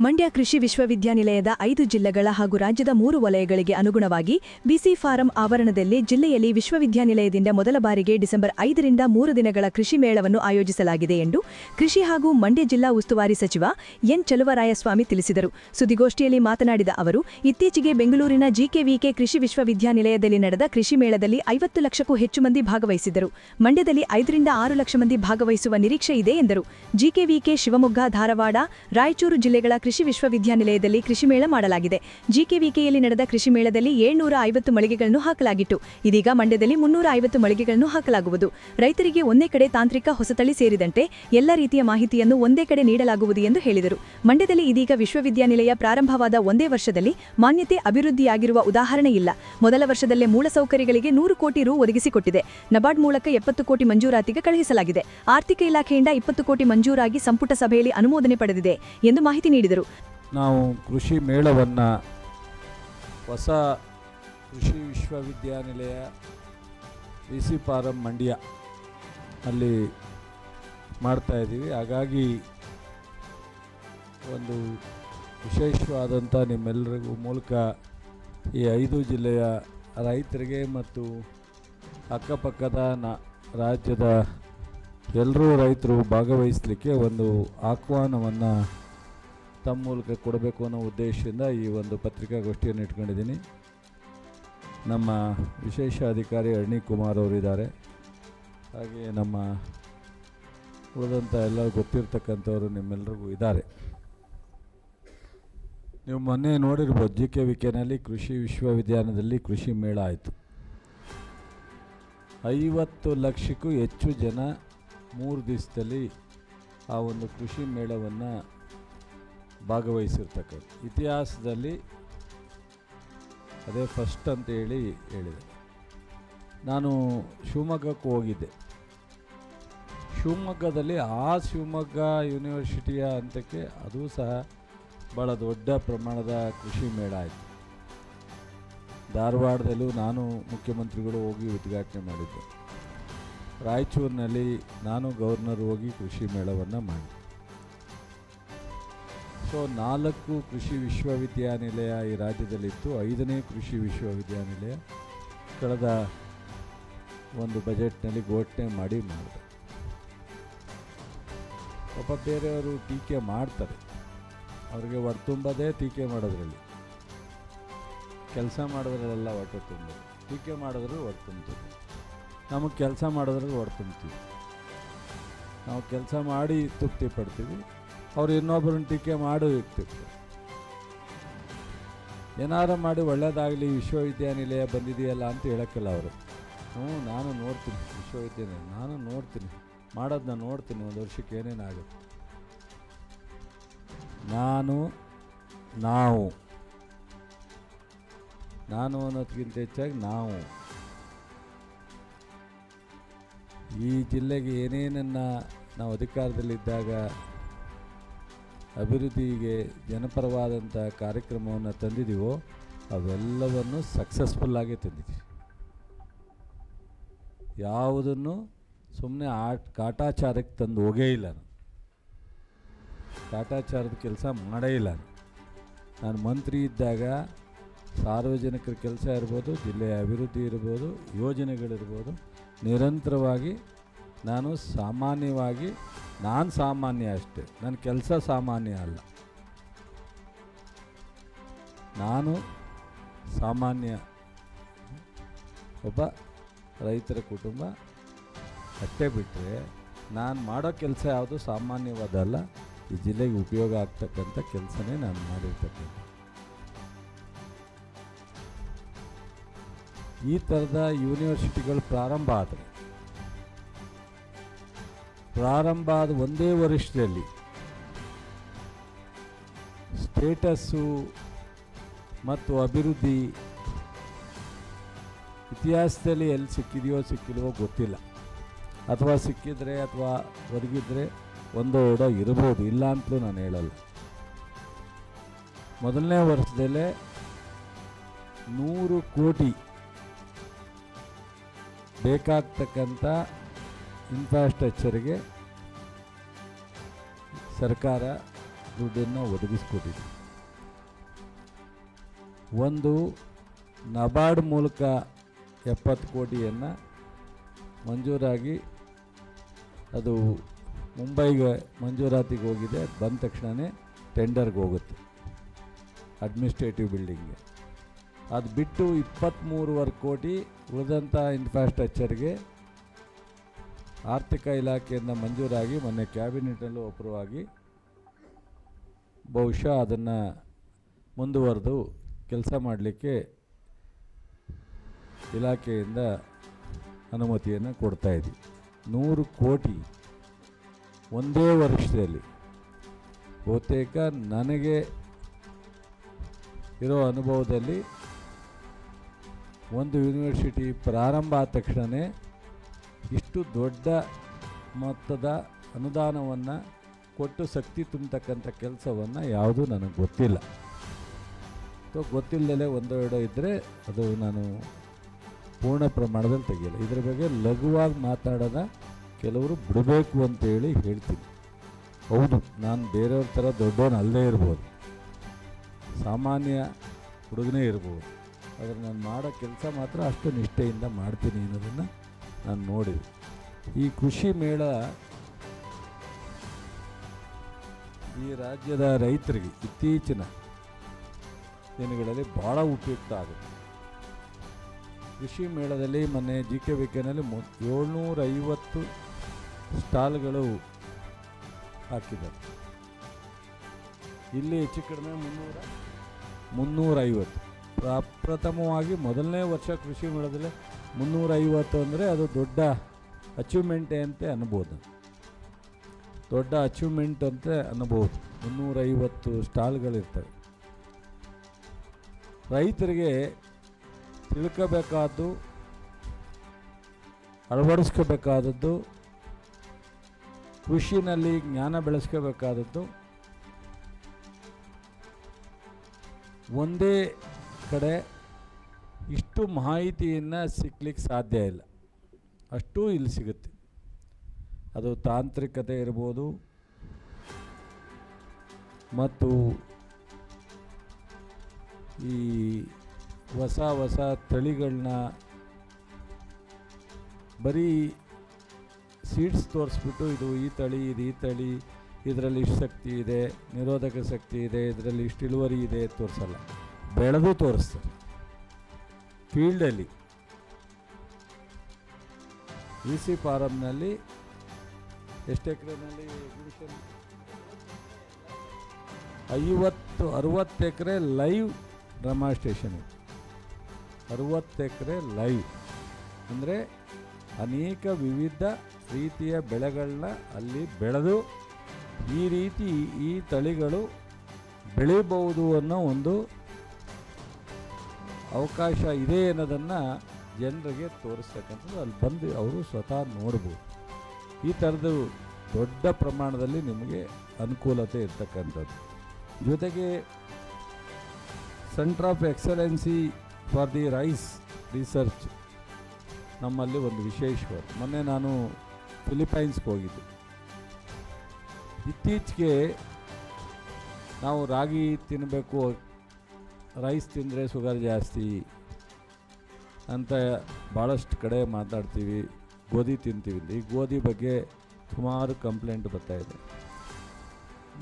ಮಂಡ್ಯ ಕೃಷಿ ವಿಶ್ವವಿದ್ಯಾನಿಲಯದ ಐದು ಜಿಲ್ಲೆಗಳ ಹಾಗೂ ರಾಜ್ಯದ ಮೂರು ವಲಯಗಳಿಗೆ ಅನುಗುಣವಾಗಿ ಬಿಸಿ ಫಾರಂ ಆವರಣದಲ್ಲಿ ಜಿಲ್ಲೆಯಲ್ಲಿ ವಿಶ್ವವಿದ್ಯಾನಿಲಯದಿಂದ ಮೊದಲ ಬಾರಿಗೆ ಡಿಸೆಂಬರ್ ಐದರಿಂದ ಮೂರು ದಿನಗಳ ಕೃಷಿ ಮೇಳವನ್ನು ಆಯೋಜಿಸಲಾಗಿದೆ ಎಂದು ಕೃಷಿ ಹಾಗೂ ಮಂಡ್ಯ ಜಿಲ್ಲಾ ಉಸ್ತುವಾರಿ ಸಚಿವ ಎನ್ ಚಲುವರಾಯಸ್ವಾಮಿ ತಿಳಿಸಿದರು. ಸುದ್ದಿಗೋಷ್ಠಿಯಲ್ಲಿ ಮಾತನಾಡಿದ ಅವರು, ಇತ್ತೀಚೆಗೆ ಬೆಂಗಳೂರಿನ ಜಿಕೆವಿಕೆ ಕೃಷಿ ವಿಶ್ವವಿದ್ಯಾನಿಲಯದಲ್ಲಿ ನಡೆದ ಕೃಷಿ ಮೇಳದಲ್ಲಿ ಐವತ್ತು ಲಕ್ಷಕ್ಕೂ ಹೆಚ್ಚು ಮಂದಿ ಭಾಗವಹಿಸಿದ್ದರು. ಮಂಡ್ಯದಲ್ಲಿ ಐದರಿಂದ ಆರು ಲಕ್ಷ ಮಂದಿ ಭಾಗವಹಿಸುವ ನಿರೀಕ್ಷೆ ಇದೆ ಎಂದರು. ಜಿಕೆವಿಕೆ ಶಿವಮೊಗ್ಗ, ಧಾರವಾಡ, ರಾಯಚೂರು ಜಿಲ್ಲೆಗಳ ಕೃಷಿ ವಿಶ್ವವಿದ್ಯಾನಿಲಯದಲ್ಲಿ ಕೃಷಿ ಮೇಳ ಮಾಡಲಾಗಿದೆ. ಜಿಕೆವಿಕೆಯಲ್ಲಿ ನಡೆದ ಕೃಷಿ ಮೇಳದಲ್ಲಿ ಏಳ್ನೂರ ಐವತ್ತು ಮಳಿಗೆಗಳನ್ನು ಹಾಕಲಾಗಿತ್ತು. ಇದೀಗ ಮಂಡ್ಯದಲ್ಲಿ ಮುನ್ನೂರ ಐವತ್ತು ಮಳಿಗೆಗಳನ್ನು ಹಾಕಲಾಗುವುದು. ರೈತರಿಗೆ ಒಂದೇ ಕಡೆ ತಾಂತ್ರಿಕ ಹೊಸತಳಿ ಸೇರಿದಂತೆ ಎಲ್ಲ ರೀತಿಯ ಮಾಹಿತಿಯನ್ನು ಒಂದೇ ಕಡೆ ನೀಡಲಾಗುವುದು ಎಂದು ಹೇಳಿದರು. ಮಂಡ್ಯದಲ್ಲಿ ಇದೀಗ ವಿಶ್ವವಿದ್ಯಾನಿಲಯ ಪ್ರಾರಂಭವಾದ ಒಂದೇ ವರ್ಷದಲ್ಲಿ ಮಾನ್ಯತೆ ಅಭಿವೃದ್ಧಿಯಾಗಿರುವ ಉದಾಹರಣೆ ಇಲ್ಲ. ಮೊದಲ ವರ್ಷದಲ್ಲೇ ಮೂಲಸೌಕರ್ಯಗಳಿಗೆ ನೂರು ಕೋಟಿ ರು ಒದಗಿಸಿಕೊಟ್ಟಿದೆ. ನಬಾರ್ಡ್ ಮೂಲಕ ಎಪ್ಪತ್ತು ಕೋಟಿ ಮಂಜೂರಾತಿಗೆ ಕಳುಹಿಸಲಾಗಿದೆ. ಆರ್ಥಿಕ ಇಲಾಖೆಯಿಂದ ಇಪ್ಪತ್ತು ಕೋಟಿ ಮಂಜೂರಾಗಿ ಸಂಪುಟ ಸಭೆಯಲ್ಲಿ ಅನುಮೋದನೆ ಪಡೆದಿದೆ ಎಂದು ಮಾಹಿತಿ ನೀಡಿದರು. ನಾವು ಕೃಷಿ ಮೇಳವನ್ನು ಹೊಸ ಕೃಷಿ ವಿಶ್ವವಿದ್ಯಾನಿಲಯ ಬಿ ಸಿ ಫಾರಂ ಮಂಡ್ಯ ಅಲ್ಲಿ ಮಾಡ್ತಾ ಇದ್ದೀವಿ. ಹಾಗಾಗಿ ಒಂದು ವಿಶೇಷವಾದಂಥ ನಿಮ್ಮೆಲ್ಲರಿಗೂ ಮೂಲಕ ಈ ಐದು ಜಿಲ್ಲೆಯ ರೈತರಿಗೆ ಮತ್ತು ಅಕ್ಕಪಕ್ಕದ ನ ರಾಜ್ಯದ ಎಲ್ಲರೂ ರೈತರು ಭಾಗವಹಿಸಲಿಕ್ಕೆ ಒಂದು ಆಹ್ವಾನವನ್ನು ತಮ್ಮ ಮೂಲಕ ಕೊಡಬೇಕು ಅನ್ನೋ ಉದ್ದೇಶದಿಂದ ಈ ಒಂದು ಪತ್ರಿಕಾಗೋಷ್ಠಿಯನ್ನು ಇಟ್ಕೊಂಡಿದ್ದೀನಿ. ನಮ್ಮ ವಿಶೇಷ ಅಧಿಕಾರಿ ಅರ್ಣಿ ಕುಮಾರ್ ಅವರಿದ್ದಾರೆ. ಹಾಗೆ ನಮ್ಮ ಉಳಿದಂಥ ಎಲ್ಲ ಗೊತ್ತಿರ್ತಕ್ಕಂಥವ್ರು ನಿಮ್ಮೆಲ್ಲರಿಗೂ ಇದ್ದಾರೆ. ನೀವು ಮೊನ್ನೆ ನೋಡಿರ್ಬೋದು, ಜಿ ಕೆ ವಿ ಕೆನಲ್ಲಿ ಕೃಷಿ ವಿಶ್ವವಿದ್ಯಾಲಯದಲ್ಲಿ ಕೃಷಿ ಮೇಳ ಆಯಿತು. ಐವತ್ತು ಲಕ್ಷಕ್ಕೂ ಹೆಚ್ಚು ಜನ ಮೂರು ದಿವಸದಲ್ಲಿ ಆ ಒಂದು ಕೃಷಿ ಮೇಳವನ್ನು ಭಾಗವಹಿಸಿರ್ತಕ್ಕಂಥ ಇತಿಹಾಸದಲ್ಲಿ ಅದೇ ಫಸ್ಟ್ ಅಂತ ಹೇಳಿ ಹೇಳಿದೆ. ನಾನು ಶಿವಮೊಗ್ಗಕ್ಕೆ ಹೋಗಿದ್ದೆ. ಶಿವಮೊಗ್ಗದಲ್ಲಿ ಆ ಶಿವಮೊಗ್ಗ ಯೂನಿವರ್ಸಿಟಿಯ ಹಂತಕ್ಕೆ ಅದು ಸಹ ಭಾಳ ದೊಡ್ಡ ಪ್ರಮಾಣದ ಕೃಷಿ ಮೇಳ ಆಯಿತು. ಧಾರವಾಡದಲ್ಲೂ ನಾನು ಮುಖ್ಯಮಂತ್ರಿಗಳು ಹೋಗಿ ಉದ್ಘಾಟನೆ ಮಾಡಿದ್ದೆ. ರಾಯಚೂರಿನಲ್ಲಿ ನಾನು ಗವರ್ನರ್ ಹೋಗಿ ಕೃಷಿ ಮೇಳವನ್ನು ಮಾಡಿದೆ ಸೊ ನಾಲ್ಕು ಕೃಷಿ ವಿಶ್ವವಿದ್ಯಾನಿಲಯ ಈ ರಾಜ್ಯದಲ್ಲಿತ್ತು. ಐದನೇ ಕೃಷಿ ವಿಶ್ವವಿದ್ಯಾನಿಲಯ. ಕಳೆದ ಒಂದು ಬಜೆಟ್ನಲ್ಲಿ ಘೋಷಣೆ ಮಾಡಿ ಮಾಡಿದೆ. ಒಬ್ಬ ಬೇರೆಯವರು ಟೀಕೆ ಮಾಡ್ತಾರೆ. ಅವ್ರಿಗೆ ತುಂಬದೇ ಟೀಕೆ ಮಾಡೋದ್ರಲ್ಲಿ. ಕೆಲಸ ಮಾಡೋದ್ರಲ್ಲೆಲ್ಲ ಹೊಟ್ಟೆ ತುಂಬ ಟೀಕೆ ಮಾಡಿದ್ರು ಹೊಟ್ಟೆ ತುಂಬ್ತೀವಿ ನಮಗೆ ಕೆಲಸ ಮಾಡೋದ್ರಲ್ಲಿ ಹೊಟ್ಟೆ ನಾವು ಕೆಲಸ ಮಾಡಿ ತೃಪ್ತಿ ಪಡ್ತೀವಿ ಅವ್ರು ಇನ್ನೊಬ್ಬರನ್ನ ಟೀಕೆ ಮಾಡು ಇರ್ತಿತ್ತು ಏನಾರು ಮಾಡಿ ಒಳ್ಳೇದಾಗಲಿ, ವಿಶ್ವವಿದ್ಯಾನಿಲಯ ಬಂದಿದೆಯಲ್ಲ ಅಂತ ಹೇಳೋಕ್ಕಿಲ್ಲ ಅವರು. ಹ್ಞೂ, ನಾನು ನೋಡ್ತೀನಿ, ವಿಶ್ವವಿದ್ಯಾನಿಲಯ, ನಾನು ನೋಡ್ತೀನಿ ಮಾಡೋದನ್ನ ನೋಡ್ತೀನಿ, ಒಂದು ವರ್ಷಕ್ಕೆ ಏನೇನಾಗುತ್ತೆ ನಾನು, ನಾವು. ನಾನು ಅನ್ನೋದಕ್ಕಿಂತ ಹೆಚ್ಚಾಗಿ ನಾವು. ಈ ಜಿಲ್ಲೆಗೆ ಏನೇನನ್ನು ನಾವು ಅಧಿಕಾರದಲ್ಲಿದ್ದಾಗ ಅಭಿವೃದ್ಧಿಗೆ ಜನಪರವಾದಂಥ ಕಾರ್ಯಕ್ರಮವನ್ನು ತಂದಿದ್ದೀವೋ ಅವೆಲ್ಲವನ್ನು ಸಕ್ಸಸ್ಫುಲ್ಲಾಗಿ ತಂದಿದ್ದೀವಿ ಯಾವುದನ್ನು ಸುಮ್ಮನೆ ಆ ಕಾಟಾಚಾರಕ್ಕೆ ತಂದು ಹೋಗೇ ಇಲ್ಲ ನಾನು. ಕಾಟಾಚಾರದ ಕೆಲಸ ಮಾಡೇ ಇಲ್ಲ ನಾನು ಮಂತ್ರಿ ಇದ್ದಾಗ ಸಾರ್ವಜನಿಕರ ಕೆಲಸ ಇರ್ಬೋದು, ಜಿಲ್ಲೆಯ ಅಭಿವೃದ್ಧಿ ಇರ್ಬೋದು, ಯೋಜನೆಗಳಿರ್ಬೋದು, ನಿರಂತರವಾಗಿ ನಾನು ಸಾಮಾನ್ಯವಾಗಿ ನಾನು ಸಾಮಾನ್ಯ ಅಷ್ಟೇ. ನನ್ನ ಕೆಲಸ ಸಾಮಾನ್ಯ ಅಲ್ಲ. ನಾನು ಸಾಮಾನ್ಯ, ಒಬ್ಬ ರೈತರ ಕುಟುಂಬ. ಅಷ್ಟೇ ಬಿಟ್ಟರೆ ನಾನು ಮಾಡೋ ಕೆಲಸ ಯಾವುದು ಸಾಮಾನ್ಯವಾದಲ್ಲ. ಈ ಜಿಲ್ಲೆಗೆ ಉಪಯೋಗ ಆಗ್ತಕ್ಕಂಥ ಕೆಲಸನೇ ನಾನು ಮಾಡಿರ್ತಕ್ಕಂಥ. ಈ ಥರದ ಯೂನಿವರ್ಸಿಟಿಗಳು ಪ್ರಾರಂಭ ಆದರೆ ಪ್ರಾರಂಭ ಆದ ಒಂದೇ ವರ್ಷದಲ್ಲಿ ಸ್ಟೇಟಸ್ಸು ಮತ್ತು ಅಭಿವೃದ್ಧಿ ಇತಿಹಾಸದಲ್ಲಿ ಎಲ್ಲಿ ಸಿಕ್ಕಿದೆಯೋ ಸಿಕ್ಕಿಲ್ವೋ ಗೊತ್ತಿಲ್ಲ. ಅಥವಾ ಸಿಕ್ಕಿದರೆ ಅಥವಾ ಒದಗಿದ್ರೆ ಒಂದು ಓಡ ಇರ್ಬೋದು ಇಲ್ಲ ಅಂತಲೂ ನಾನು ಹೇಳಲ್ಲ. ಮೊದಲನೇ ವರ್ಷದಲ್ಲೇ ನೂರು ಕೋಟಿ ಬೇಕಾಗ್ತಕ್ಕಂಥ ಇನ್ಫ್ರಾಸ್ಟ್ರಕ್ಚರ್ಗೆ ಸರ್ಕಾರ ದುಡ್ಡನ್ನು ಒದಗಿಸ್ಕೊಟ್ಟಿದೆ. ಒಂದು ನಬಾರ್ಡ್ ಮೂಲಕ ಎಪ್ಪತ್ತು ಕೋಟಿಯನ್ನು ಮಂಜೂರಾಗಿ ಅದು ಮುಂಬೈಗೆ ಮಂಜೂರಾತಿಗೆ ಹೋಗಿದೆ. ಬಂದ ತಕ್ಷಣವೇ ಟೆಂಡರ್ಗೆ ಹೋಗುತ್ತೆ ಅಡ್ಮಿನಿಸ್ಟ್ರೇಟಿವ್ ಬಿಲ್ಡಿಂಗ್ಗೆ. ಅದು ಬಿಟ್ಟು ಇಪ್ಪತ್ತ್ಮೂರುವರೆ ಕೋಟಿ ಉಳಿದಂಥ ಇನ್ಫ್ರಾಸ್ಟ್ರಕ್ಚರ್ಗೆ ಆರ್ಥಿಕ ಇಲಾಖೆಯಿಂದ ಮಂಜೂರಾಗಿ ಮೊನ್ನೆ ಕ್ಯಾಬಿನೆಟಲ್ಲೂ ಅಪ್ರೂವ್ ಆಗಿ ಬಹುಶಃ ಅದನ್ನು ಮುಂದುವರೆದು ಕೆಲಸ ಮಾಡಲಿಕ್ಕೆ ಇಲಾಖೆಯಿಂದ ಅನುಮತಿಯನ್ನು ಕೊಡ್ತಾ ಇದ್ದೀವಿ. ನೂರು ಕೋಟಿ ಒಂದೇ ವರ್ಷದಲ್ಲಿ ಬಹುತೇಕ ನನಗೆ ಇರೋ ಅನುಭವದಲ್ಲಿ ಒಂದು ಯೂನಿವರ್ಸಿಟಿ ಪ್ರಾರಂಭ ಆದ ತಕ್ಷಣವೇ ಇಷ್ಟು ದೊಡ್ಡ ಮೊತ್ತದ ಅನುದಾನವನ್ನು ಕೊಟ್ಟು ಶಕ್ತಿ ತುಂಬತಕ್ಕಂಥ ಕೆಲಸವನ್ನು ಯಾವುದೂ ನನಗೆ ಗೊತ್ತಿಲ್ಲ. ಸೊ ಗೊತ್ತಿಲ್ಲದೆ ಒಂದೆರಡು ಇದ್ದರೆ ಅದು ನಾನು ಪೂರ್ಣ ಪ್ರಮಾಣದಲ್ಲಿ ತೆಗೆಯಲ್ಲ. ಇದ್ರ ಬಗ್ಗೆ ಲಘುವಾಗಿ ಮಾತಾಡೋದ ಕೆಲವರು ಬಿಡಬೇಕು ಅಂತೇಳಿ ಹೇಳ್ತೀನಿ. ಹೌದು, ನಾನು ಬೇರೆಯವ್ರ ಥರ ದೊಡ್ಡವನು ಅಲ್ಲದೇ ಇರ್ಬೋದು. ಸಾಮಾನ್ಯ ಹುಡುಗನೇ ಇರ್ಬೋದು. ಆದರೆ ನಾನು ಮಾಡೋ ಕೆಲಸ ಮಾತ್ರ ಅಷ್ಟು ನಿಷ್ಠೆಯಿಂದ ಮಾಡ್ತೀನಿ ಅನ್ನೋದನ್ನು ನಾನು ನೋಡಿದೆ. ಈ ಕೃಷಿ ಮೇಳ ಈ ರಾಜ್ಯದ ರೈತರಿಗೆ ಇತ್ತೀಚಿನ ದಿನಗಳಲ್ಲಿ ಭಾಳ ಉಪಯುಕ್ತ ಆಗುತ್ತೆ ಕೃಷಿ ಮೇಳದಲ್ಲಿ ಮೊನ್ನೆ ಜಿ ಕೆ ವಿಕೆನಲ್ಲಿ ಕೆನಲ್ಲಿ ಏಳ್ನೂರ ಐವತ್ತು ಸ್ಟಾಲ್ಗಳು ಹಾಕಿದ್ದಾರೆ. ಇಲ್ಲಿ ಹೆಚ್ಚು ಕಡಿಮೆ ಮುನ್ನೂರ, ಮುನ್ನೂರೈವತ್ತು. ಪ್ರಪ್ರಥಮವಾಗಿ ಮೊದಲನೇ ವರ್ಷ ಕೃಷಿ ಮೇಳದಲ್ಲಿ ಮುನ್ನೂರೈವತ್ತು ಅಂದರೆ ಅದು ದೊಡ್ಡ ಅಚೀವ್ಮೆಂಟೇ ಅಂತ ಅನ್ಬೋದು. ದೊಡ್ಡ ಅಚೀವ್ಮೆಂಟ್ ಅಂತ ಅನ್ಬೋದು. ಮುನ್ನೂರೈವತ್ತು ಸ್ಟಾಲ್ಗಳಿರ್ತವೆ. ರೈತರಿಗೆ ತಿಳ್ಕೋಬೇಕಾದ್ದು, ಅಳವಡಿಸ್ಕೋಬೇಕಾದದ್ದು, ಕೃಷಿನಲ್ಲಿ ಜ್ಞಾನ ಬೆಳೆಸ್ಕೋಬೇಕಾದದ್ದು, ಒಂದೇ ಕಡೆ ಇಷ್ಟು ಮಾಹಿತಿಯನ್ನು ಸಿಗ್ಲಿಕ್ಕೆ ಸಾಧ್ಯ ಇಲ್ಲ. ಅಷ್ಟೂ ಇಲ್ಲಿ ಸಿಗುತ್ತೆ. ಅದು ತಾಂತ್ರಿಕತೆ ಇರ್ಬೋದು. ಮತ್ತು ಈ ಹೊಸ ಹೊಸ ತಳಿಗಳನ್ನ ಬರೀ ಸೀಡ್ಸ್ ತೋರಿಸ್ಬಿಟ್ಟು ಇದು ಈ ತಳಿ, ಇದು ಈ ತಳಿ, ಇದರಲ್ಲಿ ಇಷ್ಟು ಶಕ್ತಿ ಇದೆ, ನಿರೋಧಕ ಶಕ್ತಿ ಇದೆ, ಇದರಲ್ಲಿ ಇಷ್ಟು ಇಳುವರಿ ಇದೆ ತೋರಿಸಲ್ಲ. ಬೆಳೆದು ತೋರಿಸ್ತಾರೆ. ಫೀಲ್ಡಲ್ಲಿ. ಇ ಸಿ ಫಾರಮ್ನಲ್ಲಿ ಎಷ್ಟು ಎಕರೆನಲ್ಲಿ ಐವತ್ತು, ಅರುವತ್ತು ಎಕರೆ ಲೈವ್ ಡೆಮಾನ್ಸ್ಟ್ರೇಷನ್ ಇದೆ ಅರುವತ್ತು ಎಕರೆ ಲೈವ್. ಅಂದರೆ ಅನೇಕ ವಿವಿಧ ರೀತಿಯ ಬೆಳೆಗಳನ್ನ ಅಲ್ಲಿ ಬೆಳೆದು ಈ ರೀತಿ ಈ ತಳಿಗಳು ಬೆಳೆಯಬಹುದು ಅನ್ನೋ ಒಂದು ಅವಕಾಶ ಇದೆ ಅನ್ನೋದನ್ನು ಜನರಿಗೆ ತೋರಿಸ್ತಕ್ಕಂಥದ್ದು. ಅಲ್ಲಿ ಬಂದು ಅವರು ಸ್ವತಃ ನೋಡ್ಬೋದು. ಈ ಥರದ್ದು ದೊಡ್ಡ ಪ್ರಮಾಣದಲ್ಲಿ ನಿಮಗೆ ಅನುಕೂಲತೆ ಇರ್ತಕ್ಕಂಥದ್ದು. ಜೊತೆಗೆ centre of excellency for the rice research ನಮ್ಮಲ್ಲಿ ಒಂದು ವಿಶೇಷವಾದ, ಮೊನ್ನೆ ನಾನು ಫಿಲಿಪೈನ್ಸ್ಗೆ ಹೋಗಿದ್ದೆ. ಇತ್ತೀಚೆಗೆ ನಾವು ರಾಗಿ ತಿನ್ನಬೇಕು ರೈಸ್ ತಿಂದರೆ ಶುಗರ್ ಜಾಸ್ತಿ ಅಂತ ಭಾಳಷ್ಟು ಕಡೆ ಮಾತಾಡ್ತೀವಿ. ಗೋಧಿ ತಿಂತೀವಿ ಈ ಗೋಧಿ ಬಗ್ಗೆ ಸುಮಾರು ಕಂಪ್ಲೇಂಟ್ ಬರ್ತಾ ಇದೆ.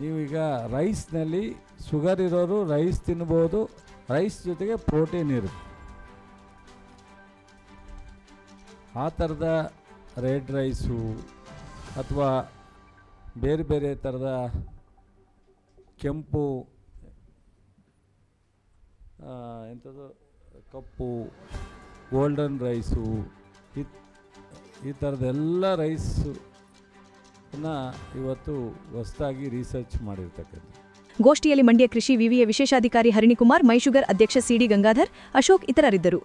ನೀವೀಗ ರೈಸ್ನಲ್ಲಿ ಶುಗರ್ ಇರೋರು ರೈಸ್ ತಿನ್ಬೋದು. ರೈಸ್ ಜೊತೆಗೆ ಪ್ರೋಟೀನ್ ಇರುತ್ತೆ. ಆ ಥರದ ರೆಡ್ ರೈಸು ಅಥವಾ ಬೇರೆ ಬೇರೆ ಥರದ ಕೆಂಪು ಎಂಥದ್ದು? ಕಪ್ಪು ಗೋಲ್ಡನ್ ರೈಸು ಈ ಈ ಥರದ್ದೆಲ್ಲ ರೈಸು ಇವತ್ತು ಹೊಸದಾಗಿ ರಿಸರ್ಚ್ ಮಾಡಿರ್ತಕ್ಕಂಥ ಗೋಷ್ಠಿಯಲ್ಲಿ ಮಂಡ್ಯ ಕೃಷಿ ವಿವಿಯ ವಿಶೇಷಾಧಿಕಾರಿ ಹರಿಣಿಕುಮಾರ್, ಮೈಶುಗರ್ ಅಧ್ಯಕ್ಷ ಸಿಡಿ ಗಂಗಾಧರ್, ಅಶೋಕ್ ಇತರರಿದ್ದರು.